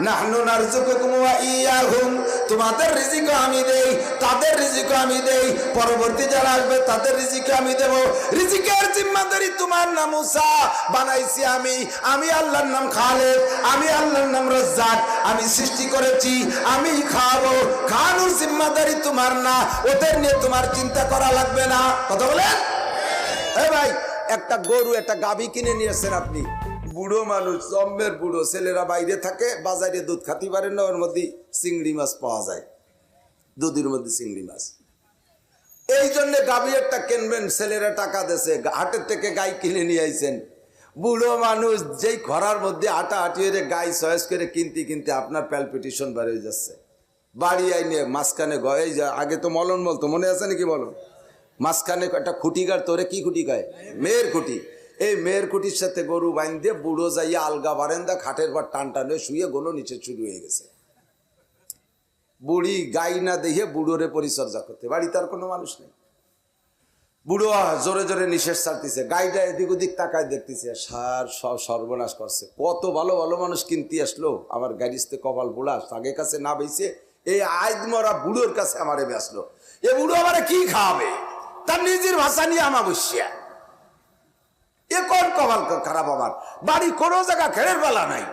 নাহনু ওয়া ইয়াহুম। তোমাদের রিজিকও আমি দেই, তাদের রিজিকও আমি দেই। পরবর্তী যারা আসবে, তাদের রিজিকও আমি দেব। রিজিকের জিম্মাদারি তোমার নাম মুসা। বানাইছি আমি। আমি আল্লাহর নাম আমি আল্লাহর নাম আমি সৃষ্টি করেছি, আমি খাব। খানুর জিম্মাদারি তোমার না। ওদের নিয়ে তোমার চিন্তা করা লাগবে না। কথা বলেন? এ ভাই, একটা গরু, একটা গাভী কিনে নিয়েছেন আপনি। বুড়ো মানুষ, জম্মের বুড়ো, ছেলেরা বাইরে থাকে, বাজারে দুধ খাতে পারেন না, ওর মধ্যে চিংড়ি মাছ পাওয়া যায়। দুধের মধ্যে চিংড়ি মাছ। এই জন্য গাভী একটা কিনবেন, ছেলেরা টাকা দেছে হাটের থেকে গাই কিনে নিয়ে আইছেন। বুড়ো মানুষ যেই খরার মধ্যে আটা আটি হয়ে গাই চয়েস করে কিনতে কিনতে আপনার প্যালপিটিশন হয়ে যাচ্ছে। বাড়ি আইনে মাঝখানে গয়ে যা আগে তো মলন বলতো, মনে আছে নাকি বলো? মাঝখানে একটা খুঁটি গাড়, তোরে কি খুঁটি গায় মেয়ের খুঁটি। এই মেয়ের কুটির সাথে গরু বাইন দিয়ে বুড়ো যাইয়া আলগা বারেন্দা, খাটের পর টান টানে শুয়ে গোলো নিচে শুরু হয়ে গেছে। বুড়ি গাই না দেখে বুড়োরে পরিচর্যা করতে। বাড়িতে আর কোনো মানুষ নেই। বুড়ো জোরে জোরে নিঃশ্বাস ছাড়তেছে। গাইটা এদিক ওদিক তাকায় দেখতেছে, সার সব সর্বনাশ করছে। কত ভালো ভালো মানুষ কিনতে আসলো। আমার গাড়িতে কপাল বুড়া আগে কাছে না বেছে এই আইদ মরা বুড়োর কাছে আমারে বেসলো এ বুড়ো আমারে কি খাওয়াবে? তার নিজের ভাষা নিয়ে আমার এ কোন কপাল খারাপ আমার বাড়ি কোনো জায়গা খেড়ের বেলা নাই।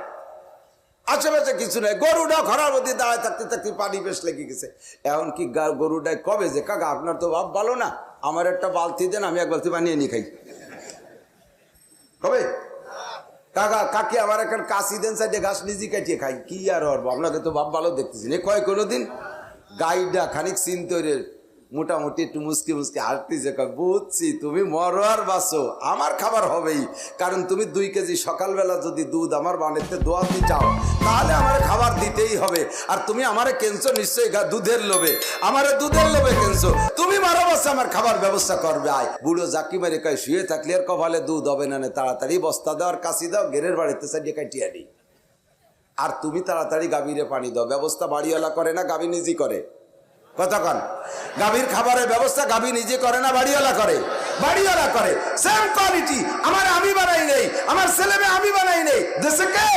আশেপাশে কিছু নাই। গরুটা ঘরের মধ্যে দাঁড়ায় থাকতে থাকতে পানি বেশ লেগে গেছে। এখন কি গরুটায় কবে যে? কাকা, আপনার তো ভাব ভালো না। আমার একটা বালতি দেন, আমি এক বালতি বানিয়ে নিয়ে খাই। কবে? কাকা, কাকি, আমার একটা কাশি দেন, সাইডে ঘাস নিজে কাটিয়ে খাই। কি আর হরবো? আপনাকে তো ভাব ভালো দেখতেছি। কয় কোনো দিন? গাইডা, খানিক চিন্তরের মোটামুটি একটু মুসকি মুসকি হাঁটতেছে বুঝছি, তুমি মরো আর বাঁচো, আমার খাবার হবেই। কারণ তুমি দুই কেজি সকালবেলা যদি দুধ আমার বানাতে দোয়াতে চাও, তাহলে আমার খাবার দিতেই হবে। আর তুমি আমারে কেনছো নিশ্চয়ই দুধের লোভে। আমারে দুধের লোভে কেনছো। তুমি মারো বাচ্চা আমার খাবার ব্যবস্থা করবে, আয়। বুড়ো জাকি মারে কয়, শুয়ে থাকলে আর কপালে দুধ হবে না তাড়াতাড়ি বস্তা দাও আর কাশি দাও গেরের বাড়িতে সাইডে কাটিয়ে আনি। আর তুমি তাড়াতাড়ি গাভীরে পানি দাও, ব্যবস্থা বাড়িওয়ালা করে না, গাভী নিজে করে। কতক্ষণ গাভীর খাবারের ব্যবস্থা গাভী নিজে করে না, বাড়িওয়ালা করে? বাড়িওয়ালা করে। সেম কোয়ালিটি আমার আমি বানাই নেই। আমার ছেলে মেয়ে আমি বানাই নেই। দেশে কে?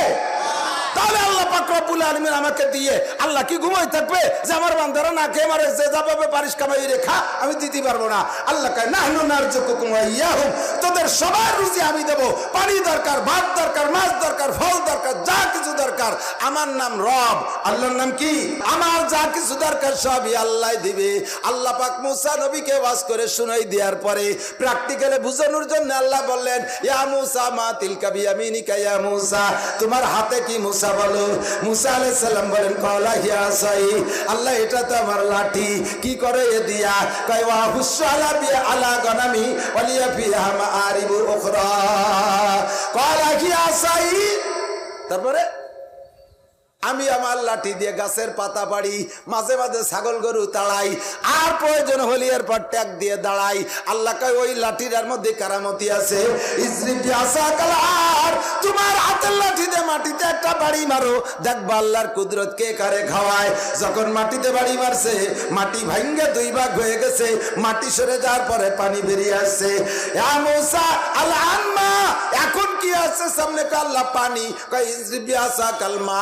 তাহলে আল্লাহ পাক আলামিন আমাকে দিয়ে আল্লাহ কি ঘুমাই থাকবে? যে আমার বান্দারা না খেয়ে মারে, যে যাবে পারিস কামাই রেখা আমি দিতে পারব না। আল্লাহ কয়, নাহনু নারজুকুকুম ওয়া ইয়াহুম। তোদের সবার রুজি আমি দেব। পানি দরকার, ভাত দরকার, মাছ দরকার, ফল দরকার, যা কিছু দরকার। আমার নাম রব। আল্লাহর নাম কি? আমার যা কিছু দরকার সবই আল্লাহ দিবে। আল্লাহ পাক মুসা নবীকে বাস করে শুনাই দেওয়ার পরে প্র্যাকটিক্যালে বুঝানোর জন্য আল্লাহ বললেন, ইয়া মুসা মা তিলকা বিয়ামিনিকা, ইয়া মুসা, তোমার হাতে কি মুসা বলো। মুসা আলাই সাল্লাম বলেন কলা হিয়া সাই, আল্লাহ, এটা তো আমার লাঠি, কি করে এ দিয়া? কয়, ওয়া হুসু আলা বি আলা গনামি ওয়ালিয়া ফিহা মা আরিবু উখরা। কলা হিয়া সাই, তারপরে আমি আমার লাঠি দিয়ে গাছের পাতা পাড়ি মাঝে মাঝে ছাগল গরু তাড়াই, আর প্রয়োজন হলে এরপর ট্যাগ দিয়ে দাঁড়াই। আল্লাহ কয়, ওই লাঠিটার মধ্যে কারামতি আছে। তোমার হাতের লাঠি দিয়ে মাটিতে একটা বাড়ি মারো। দেখবা আল্লাহর কুদরত কে কারে খাওয়ায়। যখন মাটিতে বাড়ি মারছে, মাটি ভাঙ্গে দুই ভাগ হয়ে গেছে। মাটি সরে যাওয়ার পরে পানি বেরিয়ে আসছে। এখন কি আছে? সামনে কাল্লা পানি। ইসরিফি আসা কালমা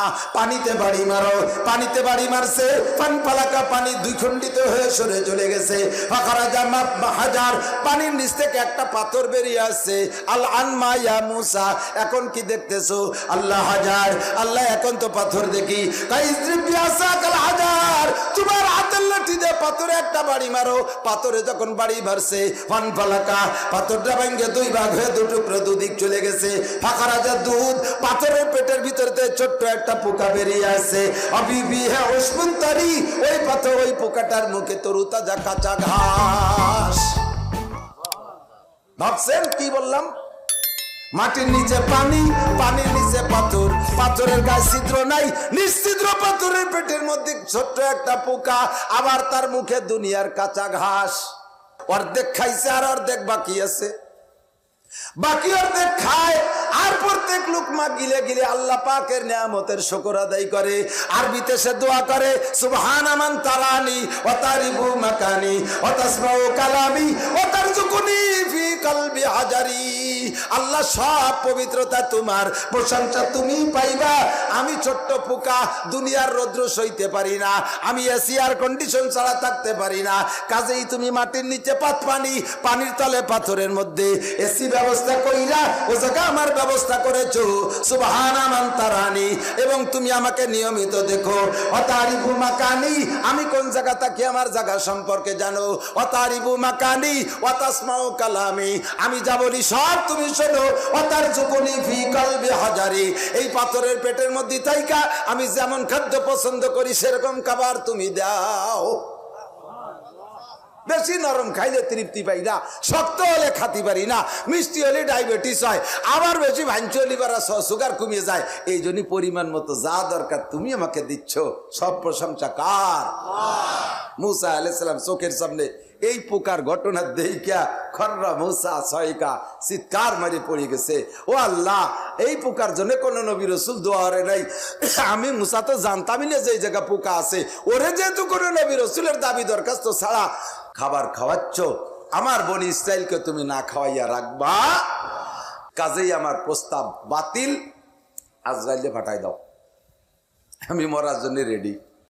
পানিতে বাড়ি মারো। পানিতে বাড়ি মারছে, পান পালাকা পানি দুই খণ্ডিত হয়ে সরে চলে গেছে। হাজার পানির নিচ থেকে একটা পাথর বেরিয়ে আসছে। আল আনমা ইয়া মুসা, এখন কি দেখতেছো? আল্লাহ হাজার, আল্লাহ এখন তো পাথর দেখি। কাল হাজার, তোমার হাতের লাঠি দিয়ে পাথরে একটা বাড়ি মারো। পাথরে যখন বাড়ি মারছে ফান ফালাকা পাথরটা ভেঙে দুই ভাগ হয়ে দু টুকরো দুদিক চলে গেছে। ফাঁকা রাজা দুধ পাথরের পেটের ভিতরতে ছোট্ট একটা পোকা বেরিয়ে হ্যাঁ ওই পাথর, ওই পোকাটার মুখে তরু তাজা কাঁচা ঘাস। ভাবছেন, কি বললাম? মাটির নিচে পানি, পানির নিচে পাথর। পাথরের গায়ে ছিদ্র নাই, নিশ্চিদ্র পাথরের পেটের মধ্যে ছোট্ট একটা পোকা, আবার তার মুখে দুনিয়ার কাঁচা ঘাস। অর্ধেক খাইছে আর অর্ধেক বাকি আছে। বাকি অর্ধেক খায়, আর প্রত্যেক লোক মা গিলে গিলে আল্লাহ পাকের নিয়ামতের শকর আদায় করে। আর বিতেশে দোয়া করে সুবহান আমান তারানি ও তারিবু মাকানি ও তাসমাউ কালামি ও তারজুকুনি কলবি হাজারি। আল্লাহ সব পবিত্রতা তোমার। প্রশংসা তুমি পাইবা। আমি ছোট্ট পোকা দুনিয়ার রৌদ্র সইতে পারি না। আমি এসি আর কন্ডিশন ছাড়া থাকতে পারি না। কাজেই তুমি মাটির নিচে পাত পানি, পানির তলে পাথরের মধ্যে। এসি ব্যবস্থা কইরা, ও জায়গা আমার ব্যবস্থা করেছ। সুবহানা মান তারানি। এবং তুমি আমাকে নিয়মিত দেখো। অতারিবু মাকানি, আমি কোন জায়গা থাকি আমার জায়গা সম্পর্কে জানো। অতারিবু মাকানি অতাসমাও কালামি। আমি যা বলি সব তুমি শোনো, অতার যুগনি ফি কলবে হাজারি। এই পাথরের পেটের মধ্যে তাইকা, আমি যেমন খাদ্য পছন্দ করি, সেরকম খাবার তুমি দাও। বেশি নরম খাইলে তৃপ্তি পাই না, শক্ত হলে খাতি পারি না, মিষ্টি হলে ডায়াবেটিস হয়, আবার বেশি ভাঞ্চলি বাড়া সুগার কমিয়ে যায়। এই জন্যই পরিমাণ মতো যা দরকার তুমি আমাকে দিচ্ছ, সব প্রশংসা কার? মুসা আলাইসালাম চোখের সামনে এই পোকার ঘটনা দেখিয়া খররা মুসা সয়কা চিৎকার মারি পড়ে গেছে। ও আল্লাহ, এই পোকার জন্য কোন নবী রসুল দোয়ারে নাই। আমি মুসা তো জানতামই না যে এই জায়গা পোকা আছে। ওরে যেহেতু কোন নবী রসুলের দাবি দরখাস্ত ছাড়া খাবার খাওয়াচ্ছ, আমার বনি ইসরায়েলকে তুমি না খাওয়াইয়া রাখবা। কাজেই আমার প্রস্তাব বাতিল। আজরাইলে পাঠাই দাও। আমি মরার জন্য রেডি